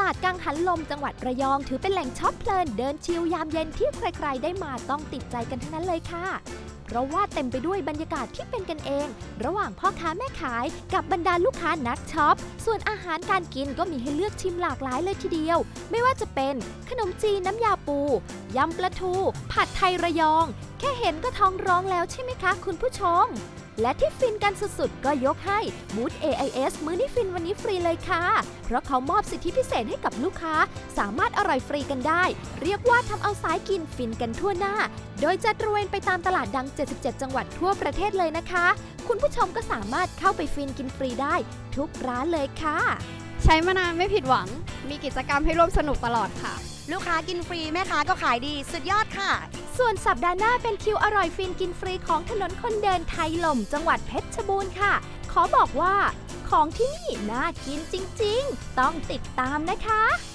ลาดกังหันลมจังหวัดระยอง ถือเป็นแหล่งช็อปเพลินเดินชิลยามเย็นที่ใครๆ ได้มาต้องติดใจกันทั้งนั้นเลยค่ะ เพราะว่าเต็มไปด้วยบรรยากาศที่เป็นกันเอง ระหว่างพ่อค้าแม่ขายกับบรรดาลูกค้านักช็อป ส่วนอาหารการกินก็มีให้เลือกชิมหลากหลายเลยทีเดียว ไม่ว่าจะเป็นขนมจีนน้ำยาปูยำปลาทู ผัดไทยระยอง แค่เห็นก็ท้องร้องแล้วใช่ไหมคะ คุณผู้ชม และที่ฟินกันสุดๆ ก็ยกให้บูธ AIS มื้อนี้ฟินวันนี้ฟรีเลยค่ะ เพราะเขามอบสิทธิพิเศษให้กับลูกค้า สามารถอร่อยฟรีกันได้ เรียกว่าทำเอาสายกินฟินกันทั่วหน้า โดยจะตระเวนไปตามตลาดดัง 77 จังหวัดทั่วประเทศเลยนะคะ คุณผู้ชมก็สามารถเข้าไปฟินกินฟรีได้ ทุกร้านเลยค่ะ ใช้มานานไม่ผิดหวัง มีกิจกรรมให้ร่วมสนุกตลอดค่ะ ลูกค้ากินฟรีแม่ค้าก็ขายดีสุดยอดค่ะ ส่วนสัปดาห์หน้าเป็นคิวอร่อยฟินกินฟรีของถนนคนเดินไทยลมจังหวัดเพชรบูรณ์ค่ะ ขอบอกว่า ของที่นี่น่ากินจริง ๆ ต้องติดตามนะคะ